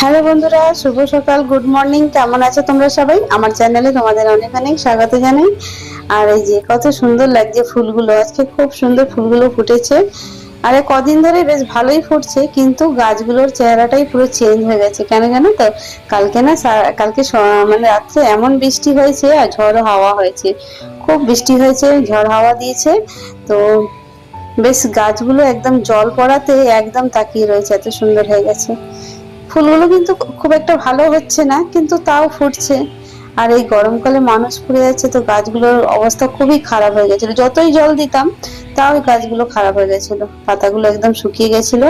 Hello বন্ধুরা, শুভ সকাল good morning কেমন আছো তোমরা সবাই? আমার চ্যানেলে তোমাদের অনেক অনেক স্বাগত জানাই। আর এই যে কত সুন্দর লাগছে ফুলগুলো, আজকে খুব সুন্দর ফুলগুলো ফুটেছে। আর কদিন ধরে বেশ ভালোই ফুটছে, কিন্তু গাছগুলোর চেহারাটাই পুরো চেঞ্জ হয়ে গেছে। কেন জানো তো? কালকে না কালকে মানে রাত্রে এমন বৃষ্টি হয়েছে আর ঝড় হাওয়া হয়েছে। খুব বৃষ্টি হয়েছে, ঝড় হাওয়া দিয়েছে। তো বেশ গাছগুলো একদম জল পড়াতে একদম তাকিয়ে রয়েছে, এত সুন্দর হয়ে গেছে। ফুলগুলো কিন্তু খুব একটা ভালো হচ্ছে না, কিন্তু তাও ফুটছে। আর এই গরমকালে মানুষ পুড়ে যাচ্ছে, তো গাছগুলোর অবস্থা খুবই খারাপ হয়ে গেছিল। যতই জল দিতাম, তাও এই গাছগুলো খারাপ হয়ে গেছিল। পাতাগুলো একদম শুকিয়ে গেছিল।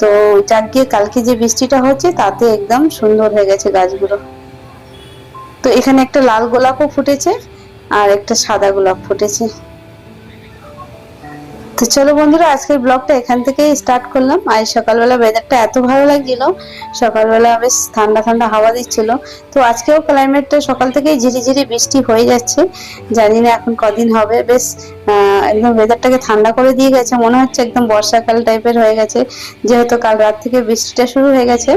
তো যাক গিয়ে কালকে যে বৃষ্টিটা হচ্ছে, তাতে একদম সুন্দর হয়ে গেছে গাছগুলো। তো এখানে একটা লাল গোলাপও ফুটেছে, আর একটা সাদা গোলাপ ফুটেছে। তো চলো বন্ধুরা, আজকের ব্লগটা এখান থেকেই স্টার্ট করলাম। আজ সকালবেলা ওয়েদারটা এত ভালো লাগছিল, সকালবেলা বেশ ঠান্ডা ঠান্ডা হাওয়া দিচ্ছিল। তো আজকেও ক্লাইমেটটা সকাল থেকেই ঝিরি ঝিরি বৃষ্টি হয়ে যাচ্ছে। জানি না এখন কদিন হবে। বেশ একদম ওয়েদারটাকে ঠান্ডা করে দিয়ে গেছে। মনে হচ্ছে একদম বর্ষাকাল টাইপের হয়ে গেছে। যেহেতু কাল রাত থেকে বৃষ্টিটা শুরু হয়ে গেছে,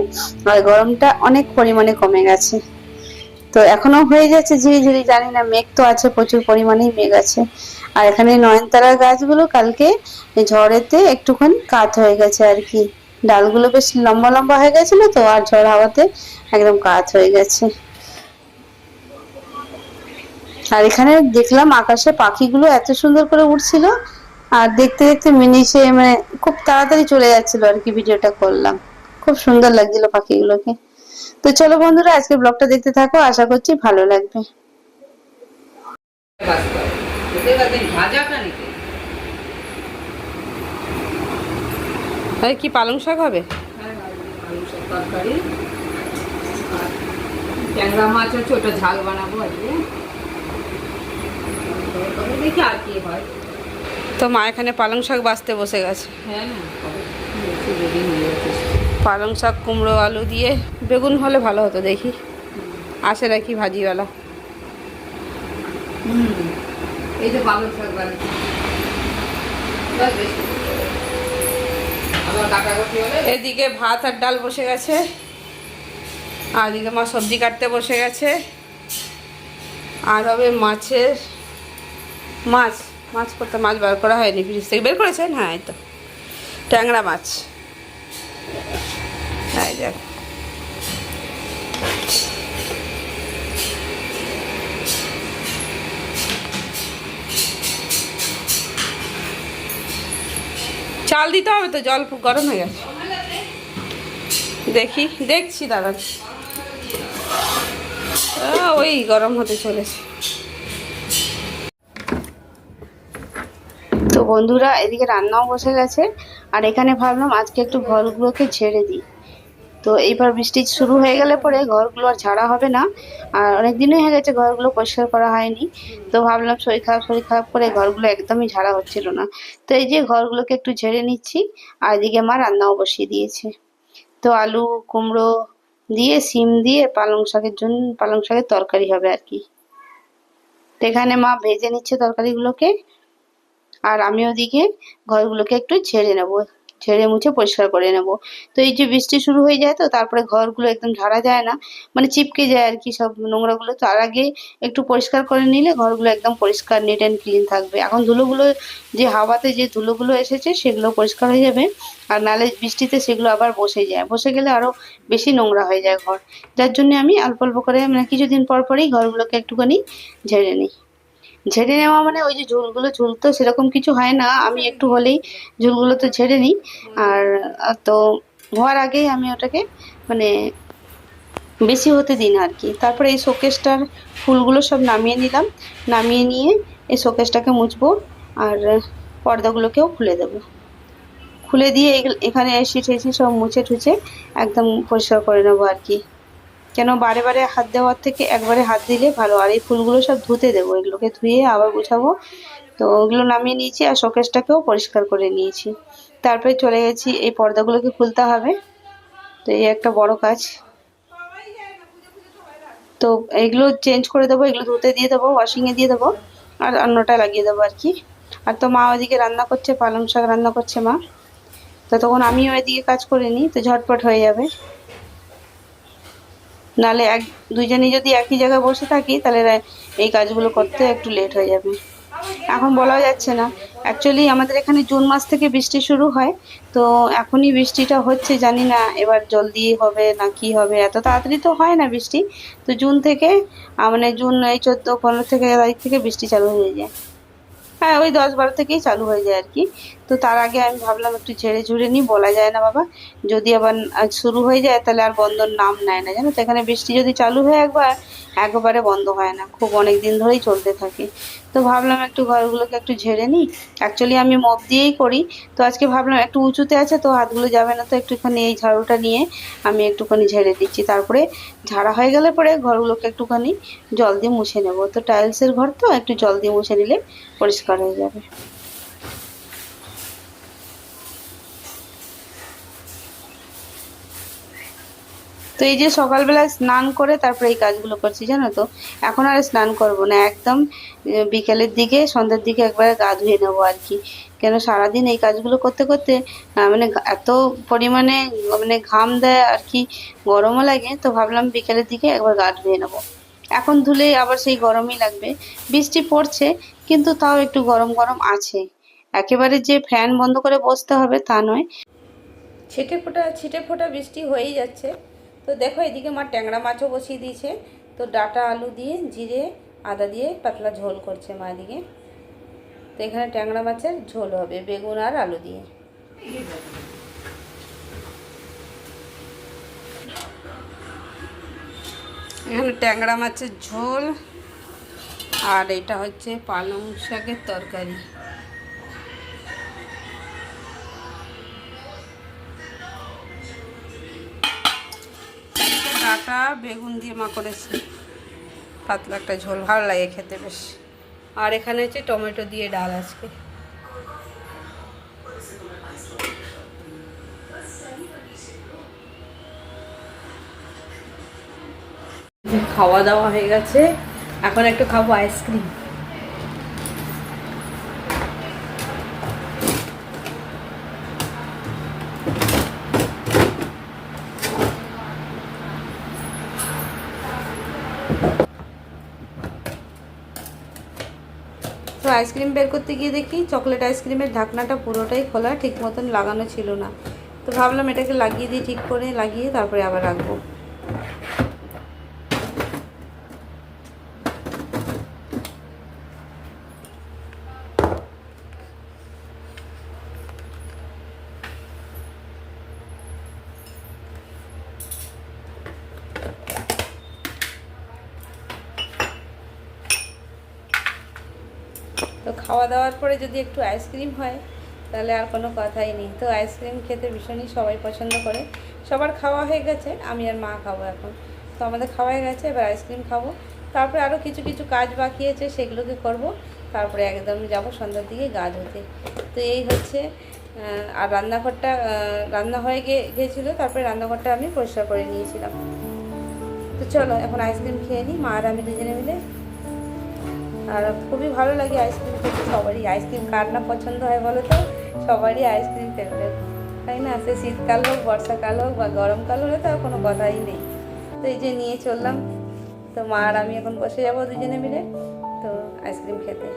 আর গরমটা অনেক পরিমাণে কমে গেছে। তো এখনও হয়ে যাচ্ছে ঝিরি ঝিরি জানি না, মেঘ তো আছে, প্রচুর পরিমাণেই মেঘ আছে। আর এখানে নয়নতারা গাছগুলো কালকে ঝড়েতে একটুখানি কাত হয়ে গেছে আর কি। ডালগুলো বেশ লম্বা লম্বা হয়ে গেছিল তো, আর ঝড় হাওয়াতে একদম কাত হয়ে গেছে। আর এখানে দেখলাম আকাশে পাখিগুলো এত সুন্দর করে উঠছিল আর দেখতে দেখতে মিনিশে মানে খুব তাড়াতাড়ি চলে যাচ্ছিল আর কি ভিডিওটা করলাম। খুব সুন্দর লাগছিল পাখিগুলোকে। তো চলো বন্ধুরা আজকে ব্লগটা দেখতে থাকো, আশা করছি ভালো লাগবে। আরে কি পালং শাক হবে? তরকারি। ট্যাংরা মাছ হচ্ছে ওটা ঝাল বানাবো আজকে। দেখি আর কি হয়। তো মা এখানে পালং শাক বাঁচতে বসে গেছে। হ্যাঁ হয়ে পালং শাক কুমড়ো আলু দিয়ে বেগুন হলে ভালো হতো দেখি। আসে নাকি ভাজিওয়ালা? হুম। এই যে পালং শাক এদিকে ভাত আর ডাল বসে গেছে। আর এদিকে মা সবজি কাটতে বসে গেছে। আর হবে মাছের মাছ। মাছ করতে মাছ বার করা হয়নি, ফ্রিজ থেকে বের করেছেন? হ্যাঁ এই তো। ট্যাংরা মাছ। এই দেখ। চাল দিতে হবে তো, জল গরম হয়ে গেছে। দেখি, দেখছি দাদা। ওই গরম হতে চলেছে। তো বন্ধুরা, এদিকে রান্নাও বসে গেছে। আর এখানে ভাবলাম আজকে একটু ঘরগুলোকে ঝেড়ে দিই। তো এইবার বৃষ্টি শুরু হয়ে গেলে পরে ঘরগুলো আর ঝাড়া হবে না। আর অনেক দিনই হয়ে গেছে ঘরগুলো পরিষ্কার করা হয়নি। তো ভাবলাম শরীর খারাপ শরীর খারাপ করে ঘরগুলো একদমই ঝাড়া হচ্ছিল না। তো এই যে ঘরগুলোকে একটু ঝেড়ে নিচ্ছি, আর এদিকে মা রান্নাও বসিয়ে দিয়েছে। তো আলু, কুমড়ো দিয়ে সিম দিয়ে, পালং শাকের জন্য, পালং শাকের তরকারি হবে আর কি। তো এখানে মা ভেজে নিচ্ছে তরকারিগুলোকে, আর আমি ওদিকে ঘরগুলোকে একটু ঝেড়ে নেব। ঝেড়ে মুছে পরিষ্কার করে নেব। তো এই যে বৃষ্টি শুরু হয়ে যায় তো, তারপরে ঘরগুলো একদম ঝাড়া যায় না মানে চিপকে যায় আর কি সব নোংরাগুলো। তার আগে একটু পরিষ্কার করে নিলে ঘরগুলো একদম পরিষ্কার নিট অ্যান্ড ক্লিন থাকবে। এখন ধুলোগুলো, যে হাওয়াতে যে ধুলোগুলো এসেছে সেগুলো পরিষ্কার হয়ে যাবে, আর নালে বৃষ্টিতে সেগুলো আবার বসে যায়। বসে গেলে আরও বেশি নোংরা হয়ে যায় ঘর। যার জন্য আমি অল্প অল্প করে মানে কিছুদিন পর পরেই ঘরগুলোকে একটুখানি ঝেড়ে নিই। ঝেড়ে নেওয়া মানে ওই যে ঝুলগুলো ঝুলতো, সেরকম কিছু হয় না। আমি একটু হলেই ঝুলগুলো তো ঝেড়ে নিই। আর তো হওয়ার আগেই আমি ওটাকে মানে বেশি হতে দিই না আর কি তারপরে এই শোকেসটার ফুলগুলো সব নামিয়ে নিলাম। নামিয়ে নিয়ে এই শোকেসটাকে মুছবো আর পর্দাগুলোকেও খুলে দেবো। খুলে দিয়ে এখানে এসি টেসি সব মুছে ঠুছে একদম পরিষ্কার করে নেব আর কি কেন বারে বারে হাত দেওয়ার থেকে একবারে হাত দিলে ভালো। আর এই ফুলগুলো সব ধুতে দেবো, এগুলোকে ধুয়ে আবার গুছাবো। তো ওগুলো নামিয়ে নিয়েছি আর শোকেসটাকেও পরিষ্কার করে নিয়েছি। তারপরে চলে গেছি, এই পর্দাগুলোকে খুলতে হবে। তো এই একটা বড় কাজ। তো এগুলো চেঞ্জ করে দেবো, এগুলো ধুতে দিয়ে দেবো ওয়াশিংয়ে দিয়ে দেবো, আর অন্যটা লাগিয়ে দেবো আর কি। আর তো মা ওইদিকে রান্না করছে, পালং শাক রান্না করছে মা। তো তখন আমিও এদিকে কাজ করে নিই, তো ঝটপট হয়ে যাবে। নাহলে এক দুজনে যদি একই জায়গায় বসে থাকি, তাহলে এই কাজগুলো করতে একটু লেট হয়ে যাবে। এখন বলা যাচ্ছে না। অ্যাকচুয়ালি আমাদের এখানে জুন মাস থেকে বৃষ্টি শুরু হয়, তো এখনই বৃষ্টিটা হচ্ছে, জানি না এবার জলদি হবে না কি হবে, এত তাড়াতাড়ি তো হয় না বৃষ্টি। তো জুন থেকে মানে জুন এই চোদ্দ, পনেরো থেকে তারিখ থেকে বৃষ্টি চালু হয়ে যায়। হ্যাঁ ওই দশ, বারো থেকেই চালু হয়ে যায় আর কি। তো তার আগে আমি ভাবলাম একটু ঝেড়ে ঝুড়ে নিই, বলা যায় না বাবা। যদি আবার শুরু হয়ে যায়, তাহলে আর বন্ধর নাম নেয় না, জানো তো? এখানে বৃষ্টি যদি চালু হয় একবার, একবারে বন্ধ হয় না। খুব অনেক দিন ধরেই চলতে থাকে। তো ভাবলাম একটু ঘরগুলোকে একটু ঝেড়ে নিই। অ্যাকচুয়ালি আমি মপ দিয়েই করি। তো আজকে ভাবলাম একটু উঁচুতে আছে, তো হাতগুলো যাবে না, তো একটুখানি এই ঝাড়ুটা নিয়ে আমি একটুখানি ঝেড়ে দিচ্ছি। তারপরে ঝাড়া হয়ে গেলে পরে ঘরগুলোকে একটুখানি জল দিয়ে মুছে নেব। তো টাইলসের ঘর তো, একটু জল দিয়ে মুছে নিলে পরিষ্কার হয়ে যাবে। তো এই যে সকালবেলা স্নান করে তারপরে এই কাজগুলো করছি, জানো তো? এখন আর স্নান করব না, একদম বিকেলের দিকে, সন্ধ্যের দিকে একবারে গা ধুয়ে নেব আর কি। কেন সারাদিন এই কাজগুলো করতে করতে মানে এত পরিমাণে মানে ঘাম দেয় আর কি, গরমও লাগে, তো ভাবলাম বিকেলের দিকে একবার গা ধুয়ে নেব। এখন ধুলে আবার সেই গরমই লাগবে। বৃষ্টি পড়ছে, কিন্তু তাও একটু গরম গরম আছে। একেবারে যে ফ্যান বন্ধ করে বসতে হবে তা নয়। ছিটে ফোটা ছিটে ফোটা বৃষ্টি হয়েই যাচ্ছে। তো দেখো, এদিকে মা ট্যাংরা মাছও বসিয়ে দিয়েছে। তো ডাটা, আলু দিয়ে, জিরে, আদা দিয়ে পাতলা ঝোল করছে মা এদিকে। তো এখানে ট্যাংরা মাছের ঝোল হবে, বেগুন আর আলু দিয়ে। এখানে ট্যাংরা মাছের ঝোল, আর এটা হচ্ছে পালং শাকের তরকারি। ডাটা বেগুন দিয়ে মা করেছে পাতলা একটা ঝোল, ভালো লাগে খেতে বেশ। আর এখানে হচ্ছে টমেটো দিয়ে ডাল আজকে। খাওয়া দাওয়া হয়ে গেছে। এখন একটু খাব আইসক্রিম আইসক্রিম বের করতে গিয়ে দেখি চকলেট আইসক্রিমের ঢাকনাটা পুরোটাই খোলা, ঠিক মতন লাগানো ছিল না। তো ভাবলাম এটাকে লাগিয়ে দিই, ঠিক করে লাগিয়ে তারপরে আবার রাখব। খাওয়া দাওয়ার পরে যদি একটু আইসক্রিম হয়, তাহলে আর কোনো কথাই নেই। তো আইসক্রিম খেতে ভীষণই সবাই পছন্দ করে। সবার খাওয়া হয়ে গেছে, আমি আর মা খাব এখন। তো আমাদের খাওয়া হয়ে গেছে, এবার আইসক্রিম খাব। তারপরে আরও কিছু কিছু কাজ বাকি আছে, সেগুলোকে করব। তারপরে একদম যাব সন্ধ্যার দিকে গা ধুতে। তো এই হচ্ছে আর রান্নাঘরটা রান্না হয়ে গিয়ে গিয়েছিল তারপরে রান্নাঘরটা আমি পরিষ্কার করে নিয়েছিলাম। তো চলো, এখন আইসক্রিম খেয়ে নিই মা আর আমি দুজনে মিলে আর খুবই ভালো লাগে আইসক্রিম খেতে। সবারই আইসক্রিম কার না পছন্দ হয় বলো তো? সবারই আইসক্রিম ফেভারেট তাই না? সে শীতকাল হোক, বর্ষাকাল হোক বা গরমকাল হলে তো আর কোনো কথাই নেই। তো এই যে নিয়ে চললাম। তো মা আর আমি এখন বসে যাব দুজনে মিলে। তো আইসক্রিম খেতে।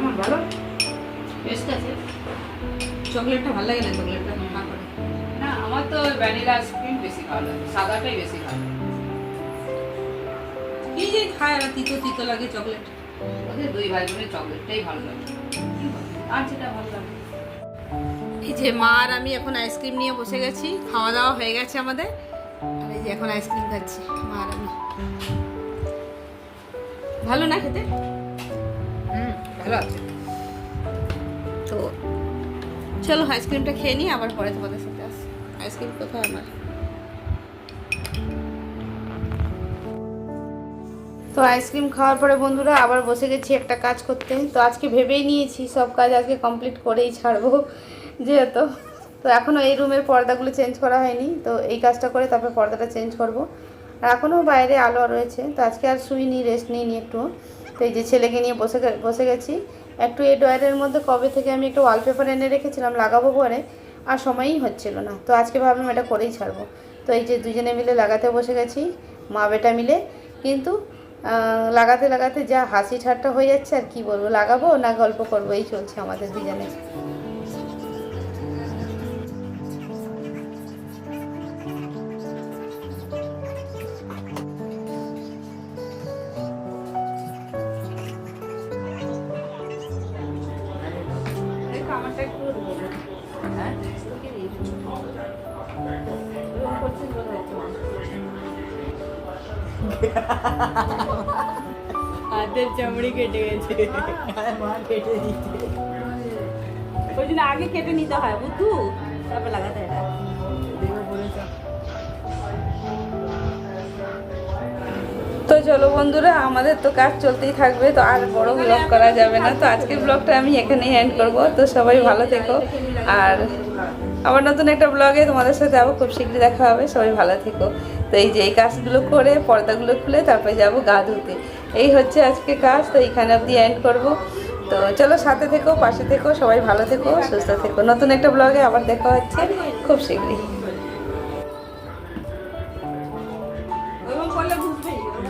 কেমন ভালো টেস্ট আছে। চকলেটটা ভালো লাগে না? চকলেটটা না করে। না আমার তো ভ্যানিলা আইসক্রিম বেশি ভালো লাগে। সাদাটাই বেশি ভালো। কি যে খায় আর তিতো তিতো লাগে চকলেট। ওদের দুই ভাই বোনের চকলেটটাই ভালো লাগে। আর যেটা ভালো লাগে? এই যে মা আর আমি এখন আইসক্রিম নিয়ে বসে গেছি। খাওয়া দাওয়া হয়ে গেছে আমাদের। আর এই যে এখন আইসক্রিম খাচ্ছি মা আর আমি। ভালো না খেতে? আছে তো চলো আইসক্রিমটা খেয়ে নিই, আবার পরে তোমাদের সাথে আসি আইসক্রিম কোথায় আমার? তো আইসক্রিম খাওয়ার পরে বন্ধুরা, আবার বসে গেছি একটা কাজ করতে। তো আজকে ভেবেই নিয়েছি, সব কাজ আজকে কমপ্লিট করেই ছাড়বো, যেহেতু। তো এখনও এই রুমের পর্দাগুলো চেঞ্জ করা হয়নি। তো এই কাজটা করে তারপর পর্দাটা চেঞ্জ করব। আর এখনও বাইরে আলো রয়েছে। তো আজকে আর শুইনি রেস্ট নিইনি একটু তো এই যে ছেলেকে নিয়ে বসে বসে গেছি। একটু এই ডয়ারের মধ্যে কবে থেকে আমি একটু ওয়ালপেপার এনে রেখেছিলাম, লাগাবো পরে আর সময়ই হচ্ছিল না। তো আজকে ভাবলাম এটা করেই ছাড়বো। তো এই যে দুজনে মিলে লাগাতে বসে গেছি, মা বেটা মিলে। কিন্তু লাগাতে লাগাতে যা হাসি ঠাট্টা হয়ে যাচ্ছে, আর কি বলব, লাগাবো না গল্প করব, এই চলছে আমাদের দুজনে হাতের চামড়ি কেটে গেছে। মা কেটে দিচ্ছে ওই জন্য আগে কেটে নিতে হয় বুঝু তারপর লাগাতে এটা। তো চলো বন্ধুরা আমাদের তো কাজ চলতেই থাকবে তো আর বড় ব্লগ করা যাবে না। তো আজকের ব্লগটা আমি এখানেই এন্ড করব। তো সবাই ভালো থেকো। আর আবার নতুন একটা ব্লগে তোমাদের সাথে আবার খুব শীঘ্রই দেখা হবে। সবাই ভালো থেকো। তো এই যে এই কাজগুলো করে, পর্দাগুলো খুলে তারপরে যাব গা ধুতে। এই হচ্ছে আজকে কাজ, তো এইখানে অবধি এন্ড করব। তো চলো সাথে থেকো, পাশে থেকো, সবাই ভালো থেকো, সুস্থ থেকো। নতুন একটা ব্লগে আবার দেখা হচ্ছে। খুব শীঘ্রই।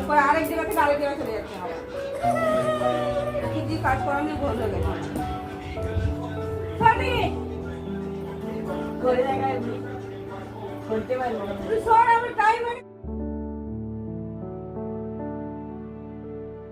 করে আরেক জায়গা থেকে আরেক জায়গায় চলে কাজ হয়ে গেছে। করে দেখা করতে পারব তুই